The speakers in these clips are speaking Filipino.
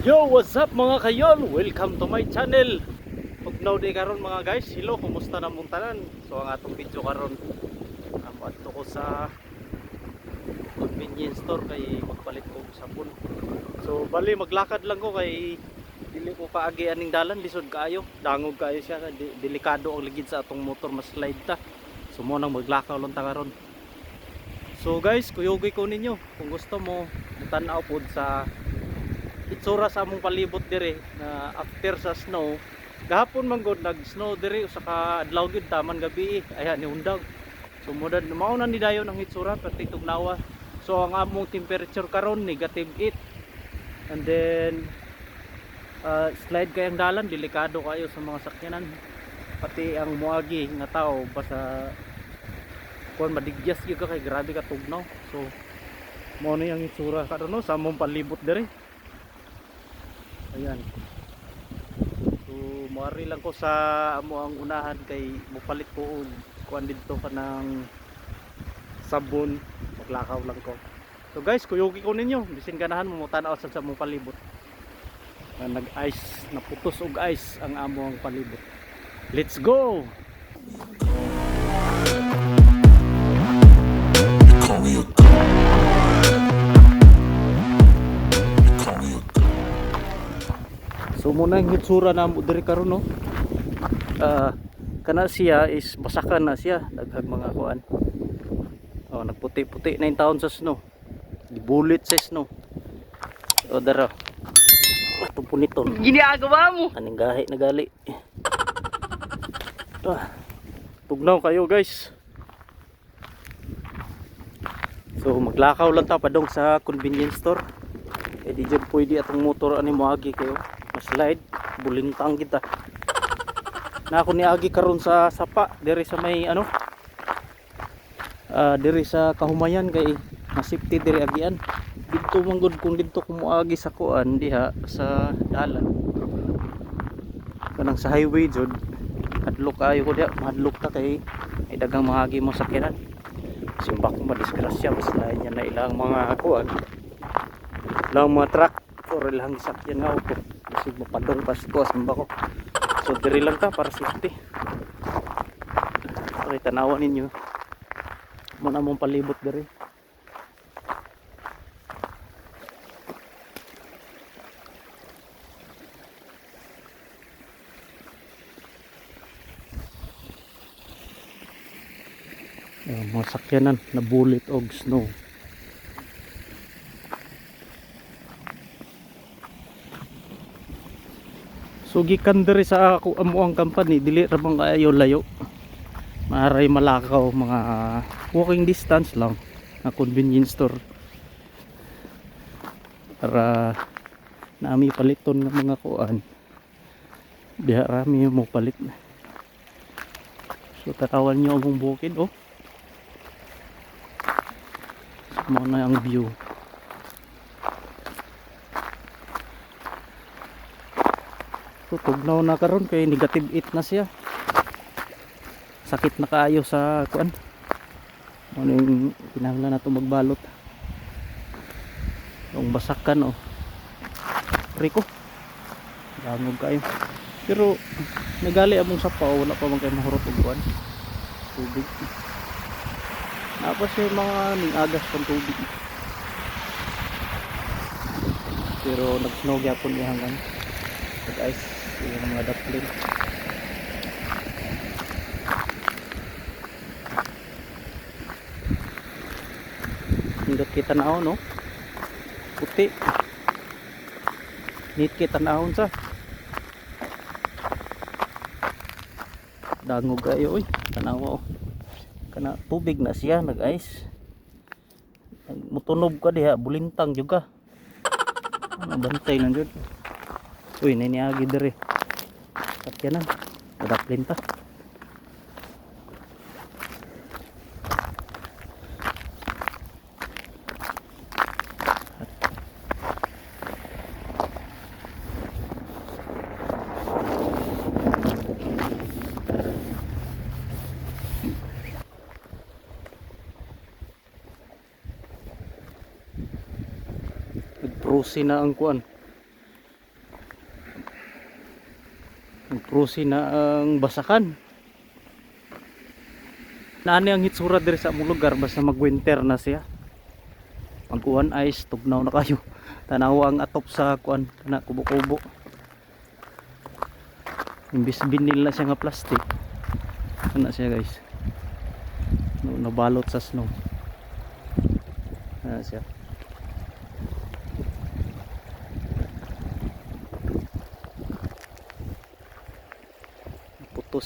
Yo, what's up mga kayon? Welcome to my channel. Pugnaw di karon mga guys. Hello, kumusta na mong tanan? So ang atong video karon amo adto ko sa convenience store kay magpalit ko og sabon. So bali maglakad lang ko kay dili ko kaagi aning dalan lisod kaayo. Dangog kaayo siya di, delikado ang ligid sa atong motor mas slide ta. So mo nang maglakaw lang ta karon. So guys, kuyugoy ko ninyo kung gusto mo tan-aw pod sa itsura sa among palibot dire na after sa snow gahapon man gud nag snow dire usa ka adlaw gid taman gabi ayan ni undag so mudad mao na ni dayon ang itsura perti tugnawa so ang among temperature karon negative 8 and then uh, slide kayang dalan delikado kayo sa mga sakyanan. Pati ang muagi nga tao basta kuan madigyas gyud ka kay grabe ka tugnaw. So mo na yung itsura. Karon no sa among palibot dire Ayan. So, muari lang ko sa amo ang unahan kay mupalit ko kuan dito ka ng sabon, maglakaw lang ko. So guys, kuyugi ko ninyo, bisin ganahan mo tanaw sa mong palibot. Na nag-ice, naputos og ice ang amo ang palibot. Let's go. So muna yung hitsura na mo diri karon no. Ah, kana siya is basakan na siya daghang mga kuan. Oh, nagputi-puti na yung taon sa snow. Gibulit sa snow. O dara. Ato puniton. Ginagawa mo. Kaning gahi na gali. Ah, tugnaw kayo guys. So maglakaw lang ta padong sa convenience store. Eh di jud pwede atong motor ani moagi kayo. Slide. Bulintang kita. Na ako ni agi karon sa sapa diri sa may ano? Ah diri sa kahumayan kay na safety diri agian. Dito manggod kung dito ko moagi sa kuan diha sa dalan. Kanang sa highway jud hadlok ayo ko diha. Mahadlok ta kay ay dagang mahagi mo sakyanan simba ko madisgrasya mas lain yan na ilang mga kuan. Ilang mga truck or ilang sakyan nga auto kasi mapadong pasko simba ko. So diri lang ta para safety. Okay tanawan ninyo. Mo na mong palibot diri. Ayan, mga sakyanan na bullet og snow so gikan diri sa ako amo ang company dili ra bang kaayo layo. Maaray malakaw mga walking distance lang na convenience store. Para nami paliton ng mga kuan. Diha rami mo palit. So tatawan nyo ang bukid oh. Mo na ang view so tugnaw na karon kay negative 8 na siya. Sakit na kaayo sa kuan? Ano yung pinahanglan na ito magbalot? Yung basakan oh. Riko dangog kayo. Pero nagali among sapa oh, wala pa man kayo mahurot og kuan? Tubig. Tapos yung mga ning agas pang tubig. Pero nag snow gyapon ihangan nag ice yung mga duckling. Hindot kita na no? Puti. Nit kita na sa. Dangog kayo oy tanawa oh. Kana tubig na siya nag ice mutunob ka diha bulintang juga. Ano bantay lang jud. Uy niniagi diri at yan na nadaplin ta nagprosi na ang kuan Nagprusi na ang basakan. Naani ang hitsura diri sa among lugar basta mag-winter na siya. Kuan ice, tugnaw na kayo. Tanawa ang atop sa kuan kana kubo-kubo. Imbis binil na siya nga plastic. Ano siya guys? No, nabalot sa snow. Ano siya? Go.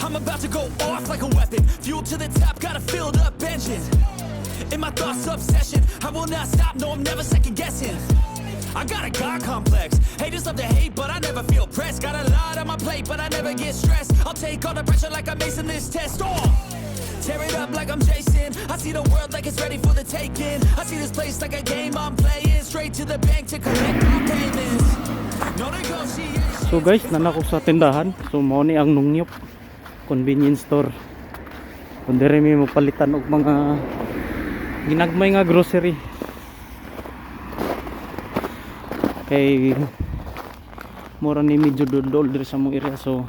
I'm about to go off like a weapon. Fuel to the top, got a filled up engine. In my thoughts, obsession. I will not stop, no, I'm never second guessing. I got a God complex. Haters love to hate, but I never feel pressed. Got a lot on my plate, but I never get stressed. I'll take all the pressure like I'm acing this test. Oh! Tear it up like I'm Jason. I see the world like it's ready for the taking. I see this place like a game I'm playing. Straight to the bank to collect my payments. No negotiation. So guys, nanako sa tindahan. So mao ni ang nungyop convenience store. Kung dire mi magpalitan og mga ginagmay nga grocery. Kay mura ni medyo dudol diri sa mong area so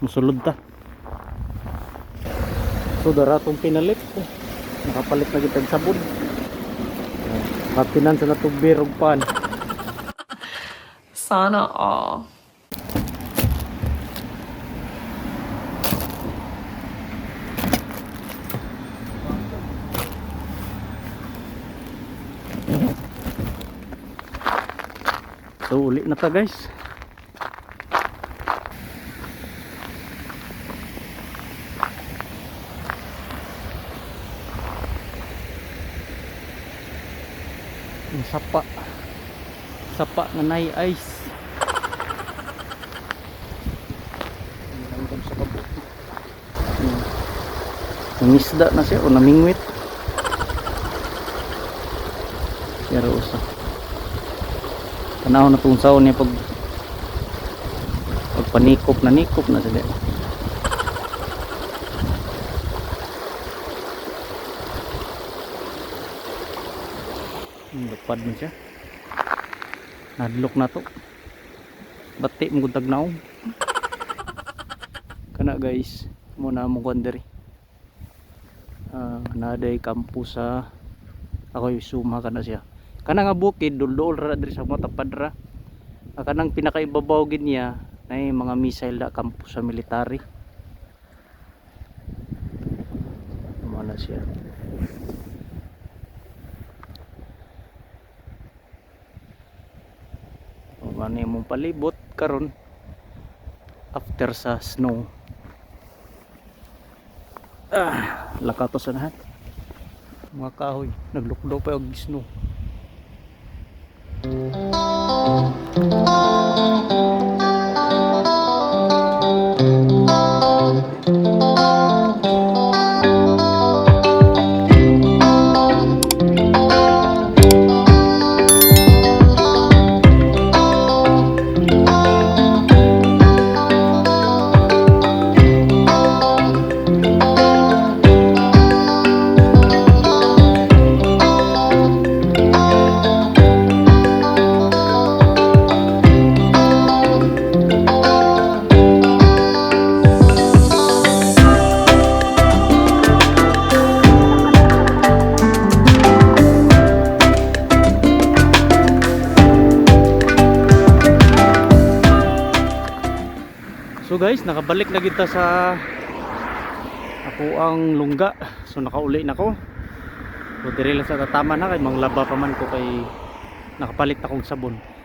musulod ta. So daratong pinalit ko. Nakapalit na kita og sabon. Hatinan sa natubir og pan. Sana all. So uli na ta guys. Ang sapa. Sapa nga nay ice. Hmm. Nangisda na siya o namingwit. Pero usa tanaw na tong saon pag pag panikop na nikop na sila. Hmm, lupad na siya. Nadlok na to. Bati mo tag naong kana guys. Muna mo kondiri uh, naday kampo sa ako yung suma kana siya kana nga bukid duldol ra diri sa mga tapad ra. Ah, kanang pinakaibabaw gid niya na mga missile da kampo sa military. Ano na siya. O ano yung palibot karon after sa snow? Ah lakato sa lahat. Mga kahoy naglukdo pa yung snow Música So guys, nakabalik na kita sa ako ang lungga. So nakauli na ko. So dire lang sa tatama na kay manglaba pa man ko kay nakapalit na kong sabon.